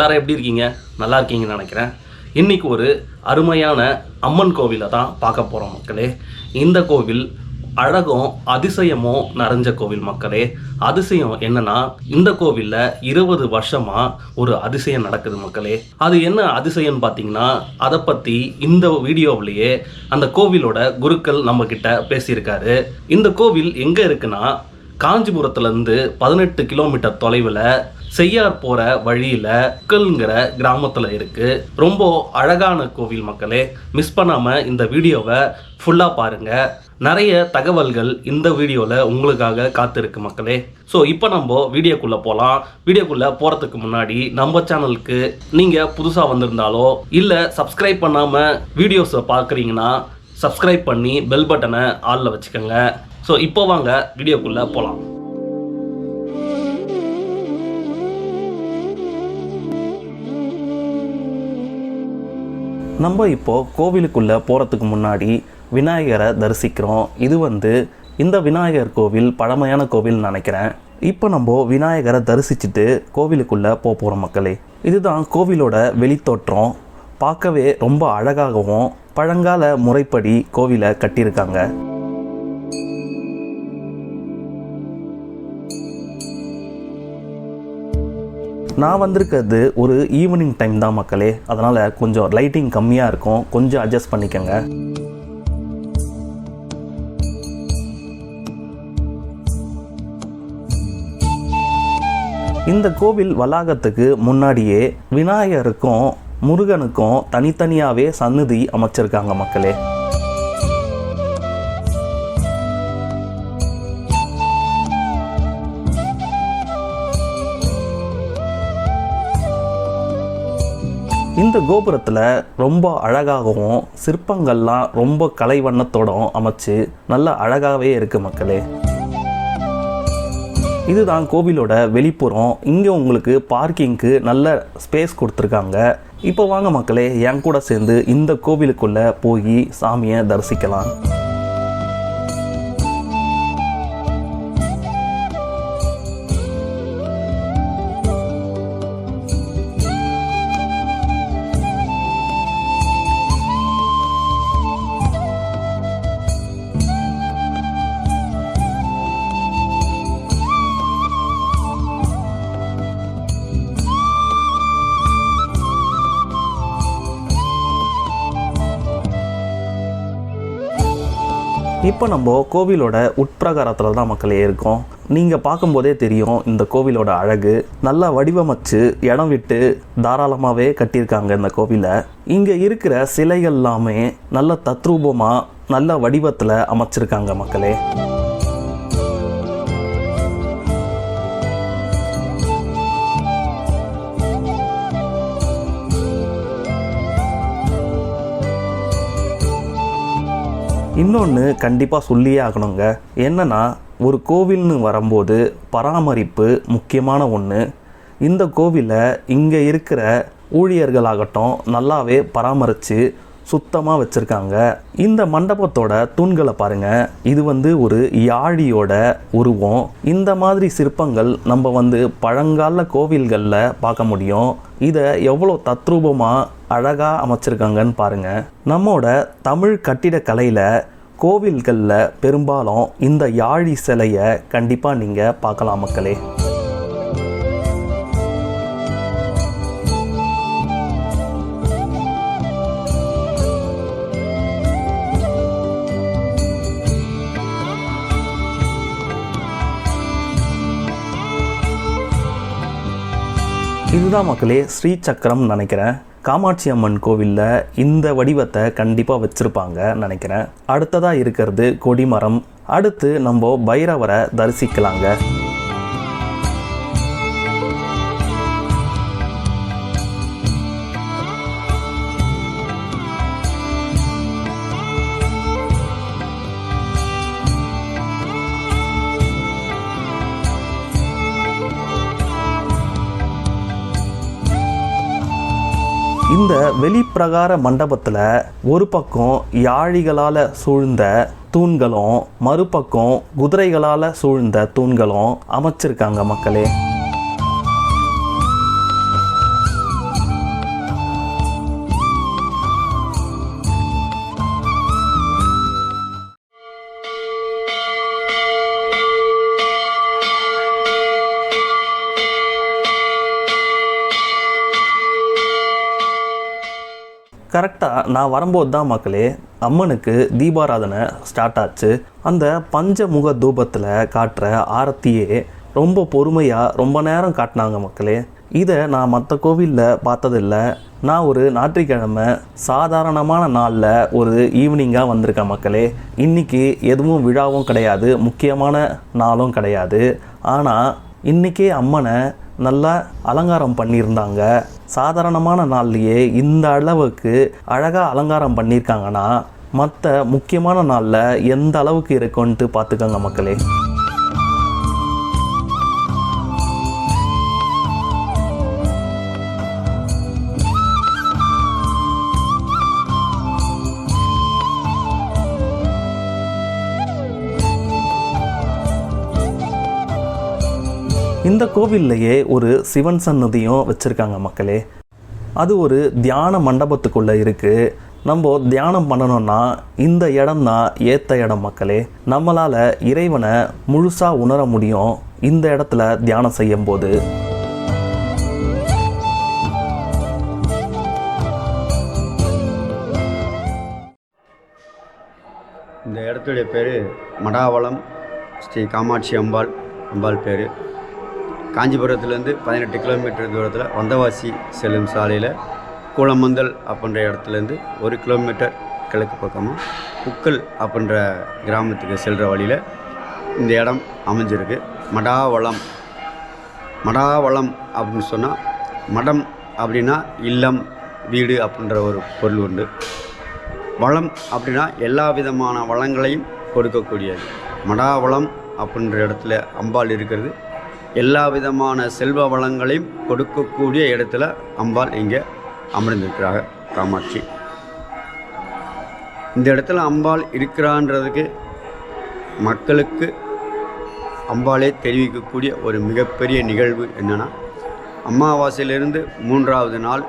எல்லாரும் எப்படி இருக்கீங்க? நல்லா இருக்கீங்கன்னு நினைக்கிறேன். இன்றைக்கி ஒரு அருமையான அம்மன் கோவிலை தான் பார்க்க போகிறோம் மக்களே. இந்த கோவில் அழகும் அதிசயமும் நிறைஞ்ச கோவில் மக்களே. அதிசயம் என்னன்னா இந்த கோவிலில் இருபது வருஷமா ஒரு அதிசயம் நடக்குது மக்களே. அது என்ன அதிசயம்னு பார்த்தீங்கன்னா அதை பற்றி இந்த வீடியோவிலேயே அந்த கோவிலோட குருக்கள் நம்ம கிட்ட பேசியிருக்காரு. இந்த கோவில் எங்கே இருக்குன்னா காஞ்சிபுரத்துலேருந்து பதினெட்டு கிலோமீட்டர் தொலைவில் செய்யார் போகிற வழியில் உக்கல்ங்கிற கிராமத்தில் இருக்குது ரொம்ப அழகான கோவில் மக்களே மிஸ் பண்ணாமல் இந்த வீடியோவை ஃபுல்லாக பாருங்கள் நிறைய தகவல்கள் இந்த வீடியோவில் உங்களுக்காக காத்திருக்கு மக்களே. ஸோ இப்போ நம்ம வீடியோக்குள்ளே போகலாம் வீடியோக்குள்ளே போகிறதுக்கு முன்னாடி நம்ம சேனலுக்கு நீங்கள் புதுசாக வந்திருந்தாலோ இல்லை சப்ஸ்கிரைப் பண்ணாமல் வீடியோஸை பார்க்குறீங்கன்னா சப்ஸ்கிரைப் பண்ணி பெல் பட்டனை ஆளில் வச்சுக்கோங்க. ஸோ இப்போ வாங்க வீடியோக்குள்ளே போகலாம் நம்ம இப்போது கோவிலுக்குள்ளே போகிறதுக்கு முன்னாடி விநாயகரை தரிசிக்கிறோம். இது வந்து இந்த விநாயகர் கோவில் பழமையான கோவில்னு நினைக்கிறேன். இப்போ நம்ம விநாயகரை தரிசிச்சுட்டு கோவிலுக்குள்ளே போக போகிறோம் மக்களே. இதுதான் கோவிலோட வெளித்தோற்றம். பார்க்கவே ரொம்ப அழகாகவும் பழங்கால முறைப்படி கோவிலை கட்டியிருக்காங்க. நான் வந்திருக்கிறது ஒரு ஈவினிங் டைம் தான் மக்களே. அதனால் கொஞ்சம் லைட்டிங் கம்மியாக இருக்கும். கொஞ்சம் அட்ஜஸ்ட் பண்ணிக்கோங்க. இந்த கோவில் வளாகத்துக்கு முன்னாடியே விநாயகருக்கும் முருகனுக்கும் தனித்தனியாகவே சன்னதி அமைச்சிருக்காங்க மக்களே. இந்த கோபுரத்தில் ரொம்ப அழகாகவும் சிற்பங்கள்லாம் ரொம்ப கலை வண்ணத்தோடும் அமைச்சு நல்ல அழகாகவே இருக்குது மக்களே. இதுதான் கோவிலோட வெளிப்புறம். இங்கே உங்களுக்கு பார்க்கிங்க்கு நல்ல ஸ்பேஸ் கொடுத்துருக்காங்க. இப்போ வாங்க மக்களே என் கூட சேர்ந்து இந்த கோவிலுக்குள்ளே போய் சாமியை தரிசிக்கலாம். இப்போ நம்ம கோவிலோட உட்பிரகாரத்தில் தான் மக்களே இருக்கோம். நீங்கள் பார்க்கும்போதே தெரியும் இந்த கோவிலோட அழகு நல்லா வடிவமைச்சு இடம் விட்டு தாராளமாகவே கட்டியிருக்காங்க இந்த கோவிலை. இங்கே இருக்கிற சிலைகள் எல்லாமே நல்ல தத்ரூபமாக நல்ல வடிவத்தில் அமைச்சிருக்காங்க மக்களே. இன்னொன்று கண்டிப்பாக சொல்லியே ஆகணுங்க. என்னென்னா ஒரு கோவில்னு வரும்போது பராமரிப்பு முக்கியமான ஒன்று இந்த கோவிலை இங்கே இருக்கிற ஊழியர்களாகட்டும் நல்லாவே பராமரித்து சுத்தமாக வச்சுருக்காங்க. இந்த மண்டபத்தோட தூண்களை பாருங்கள் இது வந்து ஒரு யாழியோட உருவம். இந்த மாதிரி சிற்பங்கள் நம்ம வந்து பழங்கால கோவில்களில் பார்க்க முடியும். இதை எவ்வளோ தத்ரூபமாக அழகாக அமைச்சிருக்காங்கன்னு பாருங்கள் நம்மோட தமிழ் கட்டிடக்கலையில் கோவில்களில் பெரும்பாலும் இந்த யாழி சிலையை கண்டிப்பாக நீங்கள் பார்க்கலாம் மக்களே. இதுதான் மக்களே ஸ்ரீ சக்கரம் நினைக்கிறேன். காமாட்சி அம்மன் கோவிலில் இந்த வடிவத்தை கண்டிப்பாக வச்சுருப்பாங்க நினைக்கிறேன். அடுத்ததாக இருக்கிறது கொடிமரம். அடுத்து நம்ம பைரவரை தரிசிக்கலாங்க. வெளிப்பிரகார மண்டபத்தில் ஒரு பக்கம் யாழிகளால் சூழ்ந்த தூண்களும் மறுபக்கம் குதிரைகளால் சூழ்ந்த தூண்களும் அமைச்சிருக்காங்க மக்களே. கரெக்டாக நான் வரும்போது தான் மக்களே அம்மனுக்கு தீபாராதனை ஸ்டார்ட் ஆச்சு. அந்த பஞ்சமுக தூபத்தில் காட்டுற ஆரத்தியே ரொம்ப பொறுமையாக ரொம்ப நேரம் காட்டினாங்க மக்களே. இதை நான் மற்ற கோவிலில் பார்த்ததில்ல. நான் ஒரு ஞாயிற்றுக்கிழமை சாதாரணமான நாளில் ஒரு ஈவினிங்காக வந்திருக்கேன் மக்களே. இன்றைக்கி எதுவும் விழாவும் கிடையாது முக்கியமான நாளும் கிடையாது. ஆனால் இன்றைக்கே அம்மனை நல்லா அலங்காரம் பண்ணியிருந்தாங்க. சாதாரணமான நாள்லையே இந்த அளவுக்கு அழகாக அலங்காரம் பண்ணியிருக்காங்கன்னா மற்ற முக்கியமான நாளில் எந்த அளவுக்கு இருக்குன்ட்டு பார்த்துக்கோங்க மக்களே. இந்த கோவில்லையே ஒரு சிவன் சன்னதியும் வச்சுருக்காங்க மக்களே. அது ஒரு தியான மண்டபத்துக்குள்ளே இருக்குது நம்ம தியானம் பண்ணணும்னா இந்த இடம் தான் ஏற்ற இடம் மக்களே. நம்மளால் இறைவனை முழுசாக உணர முடியும் இந்த இடத்துல தியானம் செய்யும்போது. இந்த இடத்துடைய பேர் மடாவளம் ஸ்ரீ காமாட்சி அம்பாள் அம்பாள் பேர். காஞ்சிபுரத்துலேருந்து பதினெட்டு கிலோமீட்டர் தூரத்தில் வந்தவாசி செல்லும் சாலையில் கூலமந்தல் அப்படின்ற இடத்துலேருந்து ஒரு கிலோமீட்டர் கிழக்கு பக்கமாக புக்கல் அப்படின்ற கிராமத்துக்கு செல்கிற வழியில் இந்த இடம் அமைஞ்சிருக்கு. மடாவளம். மடாவளம் அப்படின்னு சொன்னால் மடம் அப்படின்னா இல்லம் வீடு அப்படின்ற ஒரு பொருள் உண்டு. வளம் அப்படின்னா எல்லா விதமான வளங்களையும் கொடுக்கக்கூடியது. மடாவளம் அப்படின்ற இடத்துல அம்பாள் இருக்கிறது. எல்லா விதமான செல்வ வளங்களையும் கொடுக்கக்கூடிய இடத்துல அம்பாள் இங்கே அமர்ந்திருக்கிறாங்க காமாட்சி. இந்த இடத்துல அம்பாள் இருக்கிறான்றதுக்கு மக்களுக்கு அம்பாளே தெரிவிக்கக்கூடிய ஒரு மிகப்பெரிய நிகழ்வு என்னென்னா அமாவாசையிலிருந்து மூன்றாவது நாள்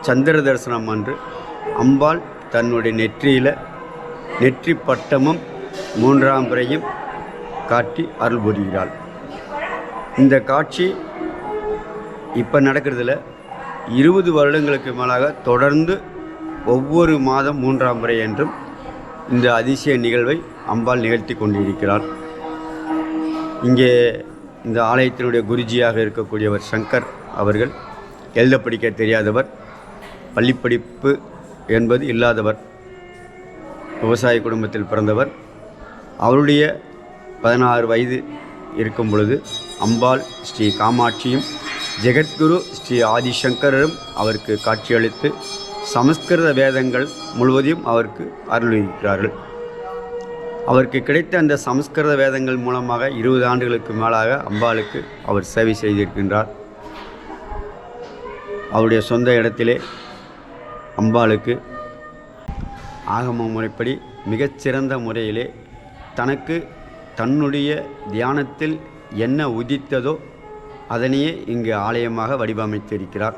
சந்திர தரிசனம் அன்று அம்பாள் தன்னுடைய நெற்றியில் நெற்றி பட்டமும் மூன்றாம் பிறையும் காட்டி அருள் புரிகிறாள். இந்த காட்சி இப்போ நடக்கிறதுல இருபது வருடங்களுக்கு மேலாக தொடர்ந்து ஒவ்வொரு மாதம் மூன்றாம் முறை என்றும் இந்த அதிசய நிகழ்வை அம்பாள் நிகழ்த்தி கொண்டிருக்கிறார். இங்கே இந்த ஆலயத்தினுடைய குருஜியாக இருக்கக்கூடியவர் சங்கர் அவர்கள் எழுத படிக்க தெரியாதவர் பள்ளிப்படிப்பு என்பது இல்லாதவர் விவசாய குடும்பத்தில் பிறந்தவர். அவருடைய பதினாறு வயது இருக்கும் பொழுது அம்பாள் ஸ்ரீ காமாட்சியும் ஜெகத்குரு ஸ்ரீ ஆதிசங்கரரும் அவருக்கு காட்சியளித்து சமஸ்கிருத வேதங்கள் முழுவதையும் அவருக்கு அருள்விக்கிறார்கள். அவருக்கு கிடைத்த அந்த சமஸ்கிருத வேதங்கள் மூலமாக இருபது ஆண்டுகளுக்கு மேலாக அம்பாளுக்கு அவர் சேவை செய்திருக்கின்றார். அவருடைய சொந்த இடத்திலே அம்பாளுக்கு ஆகம முறைப்படி மிகச்சிறந்த முறையிலே தனக்கு தன்னுடைய தியானத்தில் என்ன உதித்ததோ அதனையே இங்கு ஆலயமாக வடிவமைத்திருக்கிறார்.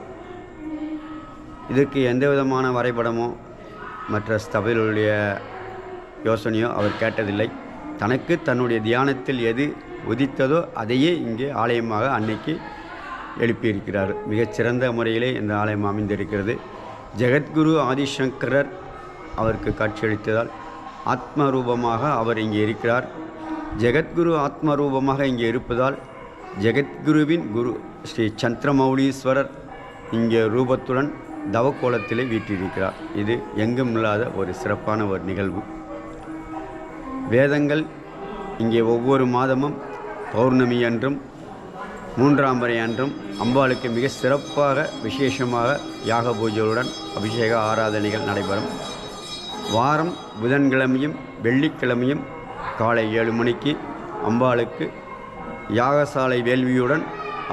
இதற்கு எந்த விதமான வரைபடமோ மற்ற ஸ்தபைகளுடைய யோசனையோ அவர் கேட்டதில்லை. தனக்கு தன்னுடைய தியானத்தில் எது உதித்ததோ அதையே இங்கே ஆலயமாக அன்னைக்கு எழுப்பியிருக்கிறார். மிகச்சிறந்த முறையிலே இந்த ஆலயம் அமைந்திருக்கிறது. ஜெகத்குரு ஆதிசங்கரர் அவருக்கு காட்சியளித்ததால் ஆத்ம ரூபமாக அவர் இங்கே இருக்கிறார். ஜெகத்குரு ஆத்ம ரூபமாக இங்கே இருப்பதால் ஜெகத்குருவின் குரு ஸ்ரீ சந்திரமௌலீஸ்வரர் இங்கே ரூபத்துடன் தவக்கோலத்திலே வீற்றிருக்கிறார். இது எங்கும் இல்லாத ஒரு சிறப்பான ஒரு நிகழ்வு. வேதங்கள் இங்கே ஒவ்வொரு மாதமும் பௌர்ணமி அன்றும் மூன்றாம் வரை அன்றும் அம்பாளுக்கு மிக சிறப்பாக விசேஷமாக யாக பூஜையுடன் அபிஷேக ஆராதனைகள் நடைபெறும். வாரம் புதன்கிழமையும் வெள்ளிக்கிழமையும் காலை ஏழு மணிக்கு அம்பாளுக்கு யாகசாலை வேள்வியுடன்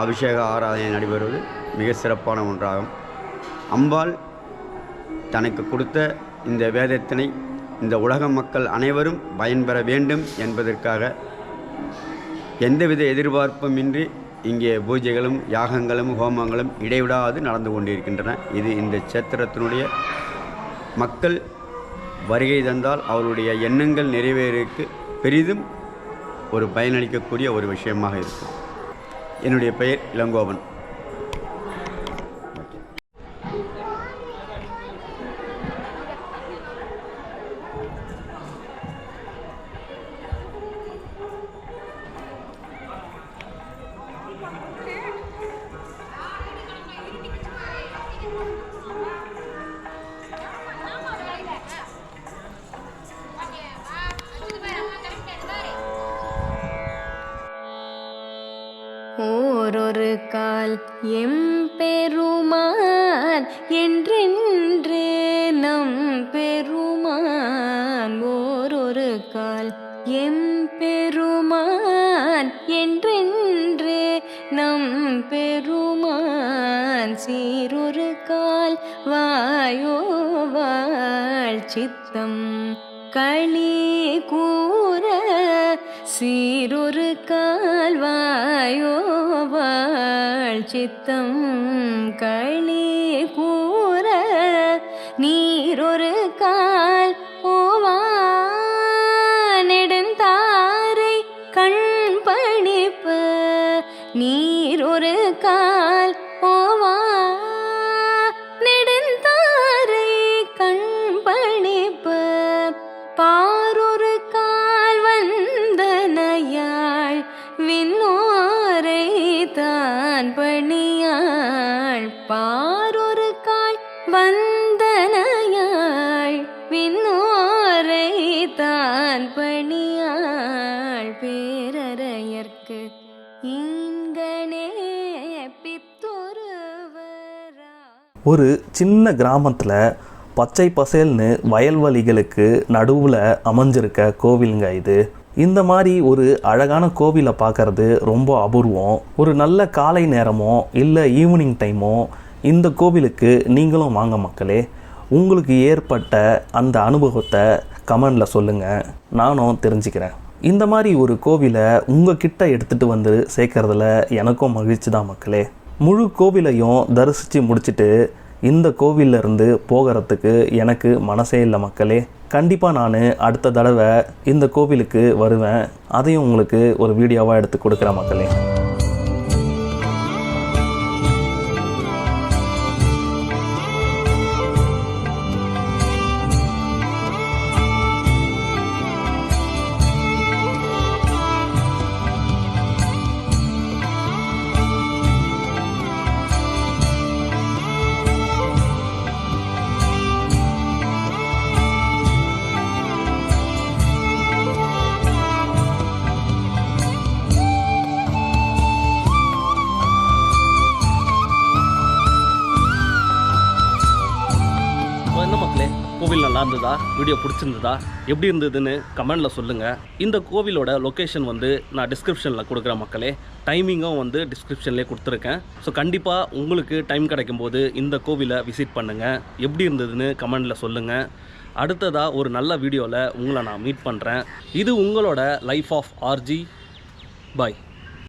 அபிஷேக ஆராதனை நடைபெறுவது மிக சிறப்பான ஒன்றாகும். அம்பாள் தனக்கு கொடுத்த இந்த வேதத்தினை இந்த உலக மக்கள் அனைவரும் பயன்பெற வேண்டும் என்பதற்காக எந்தவித எதிர்பார்ப்புமின்றி இங்கே பூஜைகளும் யாகங்களும் ஹோமங்களும் இடைவிடாது நடந்து கொண்டிருக்கின்றன. இது இந்த சேத்திரத்தினுடைய மக்கள் வருகை தந்தால் அவருடைய எண்ணங்கள் நிறைவேறக்கு பெரிதும் ஒரு பயனளிக்கக்கூடிய ஒரு விஷயமாக இருக்கும். என்னுடைய பெயர் இளங்கோவன். எம்பெருமான் என்றென்று நம் பெருமான் ஓரொரு கால். எம்பெருமான் என்றென்று நம் பெருமான் சீரொரு கால். வாயோ வாழ் சித்தம் களி கூற சீரொரு கால். வாயோவாள் சித்தம் ஒரு சின்ன கிராமத்தில் பச்சை பசேல்னு வயல்வெளிகளுக்கு நடுவில் அமைஞ்சிருக்க கோவிலுங்க இது. இந்த மாதிரி ஒரு அழகான கோவிலை பார்க்கறது ரொம்ப அபூர்வம். ஒரு நல்ல காலை நேரமோ இல்லை ஈவினிங் டைமோ இந்த கோவிலுக்கு நீங்களும் வாங்க மக்களே. உங்களுக்கு ஏற்பட்ட அந்த அனுபவத்தை கமெண்டில் சொல்லுங்கள் நானும் தெரிஞ்சுக்கிறேன். இந்த மாதிரி ஒரு கோவிலை உங்ககிட்ட எடுத்துகிட்டு வந்து சேர்க்கறதுல எனக்கும் மகிழ்ச்சி தான் மக்களே. முழு கோவிலையும் தரிசித்து முடிச்சுட்டு இந்த கோவிலிருந்து போகிறதுக்கு எனக்கு மனசே இல்லை மக்களே. கண்டிப்பாக நான் அடுத்த தடவை இந்த கோவிலுக்கு வருவேன். அதையும் உங்களுக்கு ஒரு வீடியோவாக எடுத்து கொடுக்குறேன் மக்களே. கோவில் நல்லா இருந்ததா வீடியோ பிடிச்சிருந்ததா? எப்படி இருந்ததுன்னு கமெண்டில் சொல்லுங்கள் இந்த கோவிலோட லொக்கேஷன் வந்து நான் டிஸ்கிரிப்ஷனில் கொடுக்குற மக்களே. டைமிங்கும் வந்து டிஸ்கிரிப்ஷன்லேயே கொடுத்துருக்கேன். ஸோ கண்டிப்பாக உங்களுக்கு டைம் கிடைக்கும்போது இந்த கோவிலை விசிட் பண்ணுங்கள் எப்படி இருந்ததுன்னு கமெண்டில் சொல்லுங்கள் அடுத்ததாக ஒரு நல்ல வீடியோவில் உங்களை நான் மீட் பண்ணுறேன் இது உங்களோட லைஃப் ஆஃப் ஆர்ஜி பாய்